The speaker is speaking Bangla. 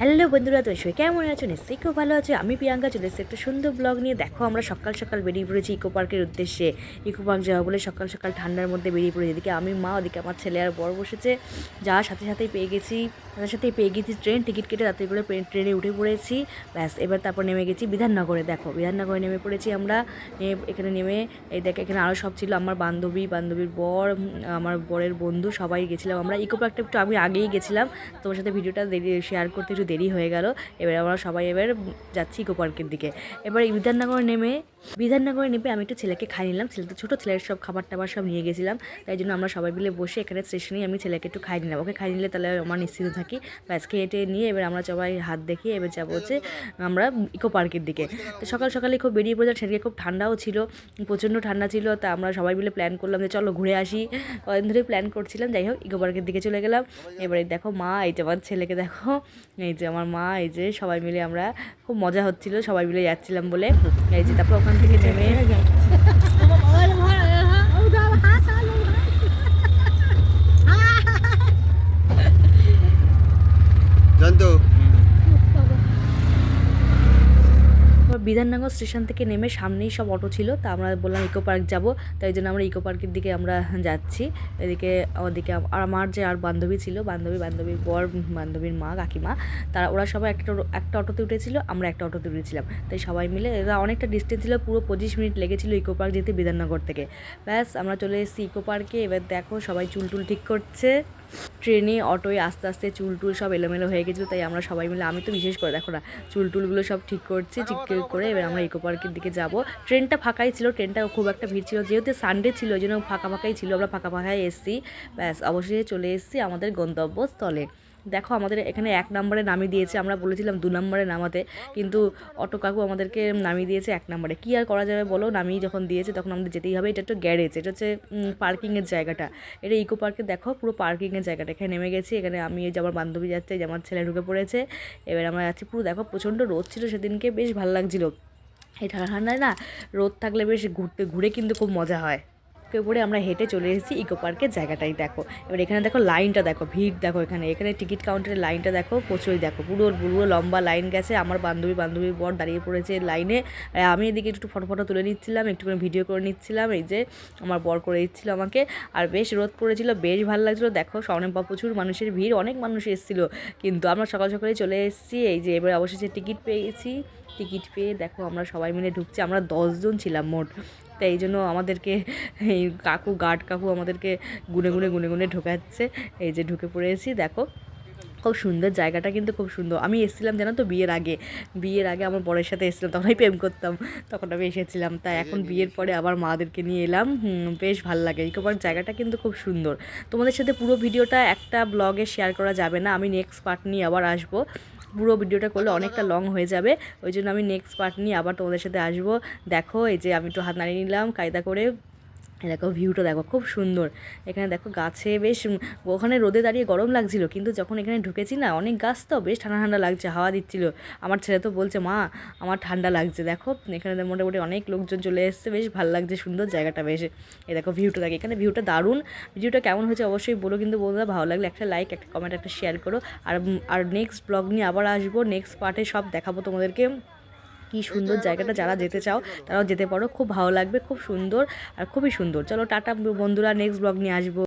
হ্যালো বন্ধুরা তো সবাই কেমন আছো? নিশ্চয়ই খুব ভালো আছো। আমি প্রিয়াঙ্কা, চলে এসেছি একটা সুন্দর ব্লগ নিয়ে। দেখো, আমরা সকাল সকাল বেরিয়ে পড়েছি ইকো পার্কের উদ্দেশ্যে। ইকো পার্ক যাওয়া বলে সকাল সকাল ঠান্ডার মধ্যে বেরিয়ে পড়েছি। এদিকে আমি, মা, ওদিকে আমার ছেলে আর বড় বসেছে। যাওয়ার সাথে সাথেই পেয়ে গেছি। সাথে সাথেই পেয়ে গেছি ট্রেন। টিকিট কেটে রাত্রি করে ট্রেনে উঠে পড়েছি। ব্যাস, এবার তারপর নেমে গেছি বিধাননগরে। দেখো, বিধাননগরে নেমে পড়েছি আমরা। এখানে নেমে, এই দেখ, এখানে আরও সব ছিল। আমার বান্ধবী, বান্ধবীর বর আমার বরের বন্ধু, সবাই গেছিলাম। আমরা ইকো পার্কটা একটু আমি আগেই গেছিলাম। তোমার সাথে ভিডিওটা শেয়ার করতে দেরি হয়ে গেল। এবার আমরা সবাই এবার যাচ্ছি ইকো পার্কের দিকে। এবার বিধাননগর নেমে, বিধাননগরে নেমে আমি একটু ছেলেকে খাই নিলাম। ছেলে তো ছোটো, ছেলের সব খাবার টাবার সব নিয়ে গেছিলাম। তাই জন্য আমরা সবাই মিলে বসে এখানে স্টেশনেই আমি ছেলেকে একটু খাই নিলাম। ওকে খাই নিলে তাহলে আমার নিশ্চিন্ত থাকি। ব্যাস খেয়ে টেয়ে নিয়ে এবার আমরা সবাই হাত দেখিয়ে এবার যাব হচ্ছে আমরা ইকো পার্কের দিকে। তো সকাল সকালে খুব বেরিয়ে পড়েছিলাম সেদিকে খুব ঠান্ডাও ছিল, প্রচণ্ড ঠান্ডা ছিল। তা আমরা সবাই মিলে প্ল্যান করলাম যে চলো ঘুরে আসি। কদিন ধরে প্ল্যান করছিলাম, যাই হোক, ইকো পার্কের দিকে চলে গেলাম। এবারে দেখো মা, এই যে আমার ছেলেকে দেখো, এই যে আমার মা, এই যে সবাই মিলে আমরা খুব মজা হচ্ছিল, সবাই মিলে যাচ্ছিলাম বলে। এই যে তারপর ওখান থেকে নেমে তারপর বিধাননগর স্টেশন থেকে নেমে সামনেই সব অটো ছিল, তা আমরা বললাম ইকো পার্ক যাব, তাই জন্য আমরা ইকো পার্কের দিকে আমরা যাচ্ছি। এদিকে ওদিকে আর আমার যে আর বান্ধবী ছিল, বান্ধবী বান্ধবীর বর, বান্ধবীর মা, কাকিমা, তারা, ওরা সবাই একটা একটা অটোতে উঠেছিল, আমরা একটা অটোতে উঠেছিলাম। তাই সবাই মিলে এরা অনেকটা ডিস্টেন্স ছিল, পুরো পঁচিশ মিনিট লেগেছিল ইকো পার্ক যেতে বিধাননগর থেকে। ব্যাস, আমরা চলে এসেছি ইকো পার্কে এবার দেখো সবাই চুল টুল ঠিক করছে। ট্রেনে, অটোয় আস্তে আস্তে চুল টুল সব এলোমেলো হয়ে গেছিল, তাই আমরা সবাই মিলে, আমি তো বিশেষ করে, দেখো না চুল টুলগুলো সব ঠিক করছি, ঠিক করে এবার আমরা ইকো পার্কের দিকে যাব। ট্রেনটা ফাঁকাই ছিল, ট্রেনটা খুব একটা ভিড় ছিল, যেহেতু সানডে ছিল, ওই জন্য ফাঁকা ফাঁকাই ছিল, আমরা ফাঁকা ফাঁকাই এসেছি, ব্যাস, অবশেষে চলে এসেছি আমাদের গন্তব্যস্থলে। দেখো আমাদের এখানে এক নম্বরে নামিয়ে দিয়েছে, আমরা বলেছিলাম দু নম্বরে নামাতে, কিন্তু অটো কাকু আমাদেরকে নামিয়ে দিয়েছে এক নম্বরে। কী আর করা যাবে বলো? নামিয়ে যখন দিয়েছে তখন আমাদের যেতেই হবে, এটা একটা গ্যারেজ এটা হচ্ছে পার্কিংয়ের জায়গাটা। এটা ইকো পার্কে দেখো, পুরো পার্কিংয়ের জায়গাটা। এখানে নেমে গেছি, এখানে আমি যে আমার বান্ধবী যাচ্ছে যে আমার ছেলে ঢুকে পড়েছে, এবার আমরা যাচ্ছি, পুরো দেখো প্রচণ্ড রোদ ছিল সেদিনকে, বেশ ভালো লাগছিল। এই ঠান্ডা ঠান্ডায় না, রোদ থাকলে বেশ ঘুরতে, ঘুরে কিন্তু খুব মজা হয়। পরে আমরা হেঁটে চলে এসেছি ইকো পার্কের জায়গাটাই দেখো। এবার এখানে দেখো লাইনটা দেখো, ভিড় দেখো এখানে। এখানে টিকিট কাউন্টারের লাইনটা দেখো, প্রচুরই দেখো। পুরো পুরো লম্বা লাইন গেছে। আমার বান্ধবী, বান্ধবীর বর দাঁড়িয়ে পড়েছে লাইনে। আমি এদিকে একটু ফটো ফটো তুলে নিচ্ছিলাম, একটুখানি ভিডিও করে নিচ্ছিলাম। এই যে আমার বর করে দিচ্ছিল আমাকে। আর বেশ রোদ পড়েছিল, বেশ ভালো লাগছিল। দেখো অনেক প্রচুর মানুষের ভিড়, অনেক মানুষ এসেছিল। কিন্তু আমরা সকাল সকালে চলে এসেছি। এই যে এবার অবশেষে টিকিট পেয়েছি। টিকিট পেয়ে দেখো আমরা সবাই মিলে ঢুকছি। আমরা দশজন ছিলাম মোট। তাই এই জন্য আমাদেরকে এই কাকু গার্ড কাকু আমাদেরকে গুনে গুনে গুনে গুনে ঢোকাচ্ছে। এই যে ঢুকে পড়েছি দেখো। খুব সুন্দর জায়গাটা কিন্তু খুব সুন্দর। আমি এসেছিলাম জানো তো বিয়ের আগে। বিয়ের আগে আমার বরের সাথে এসেছিলাম তখন আমি প্রেম করতাম। তখন আমি এসেছিলাম তাই এখন বিয়ের পরে আবার মাদেরকে নিয়ে এলাম। বেশ ভালো লাগে। ইকো পার্ক জায়গাটা কিন্তু খুব সুন্দর। তোমাদের সাথে পুরো ভিডিওটা একটা ব্লগে শেয়ার করা যাবে না। আমি নেক্সট পার্ট নিয়ে আবার আসব। পুরো ভিডিওটা করলে অনেকটা লং হয়ে যাবে। ওই জন্য আমি নেক্সট পার্ট নিয়ে আবার তোমাদের সাথে আসব। দেখো, এই যে আমি একটু হাত নাড়িয়ে নিলাম, কায়দা করে দেখো ভিউটা দেখো, খুব সুন্দর। এখানে দেখো, গাছে বেশ ওখানে রোদে দাঁড়িয়ে গরম লাগছিল, কিন্তু যখন এখানে ঢুকেছি না, অনেক গাছ তো বেশ ঠান্ডা ঠান্ডা লাগছে, হাওয়া দিচ্ছিল। আমার ছেলে তো বলছে, মা, আমার ঠান্ডা লাগছে। দেখো, এখানে মোটামুটি অনেক লোকজন চলে এসছে, বেশ ভালো লাগছে, সুন্দর জায়গাটা বেশ। এই দেখো ভিউটা দেখো, এখানে ভিউটা দারুণ। ভিডিওটা কেমন হয়েছে অবশ্যই বলো, কিন্তু বন্ধুরা, ভালো লাগলে একটা লাইক একটা কমেন্ট একটা শেয়ার করো। আর আর নেক্সট ব্লগ নিয়ে আবার আসব নেক্সট পার্টে সব দেখাবো তোমাদেরকে। কি সুন্দর জায়গাটা যারা যেতে চাও, তারাও যেতে পারো। খুব ভালো লাগবে, খুব সুন্দর আর খুবই সুন্দর। চলো টাটা বন্ধুরা নেক্সট ব্লগ নিয়ে আসব।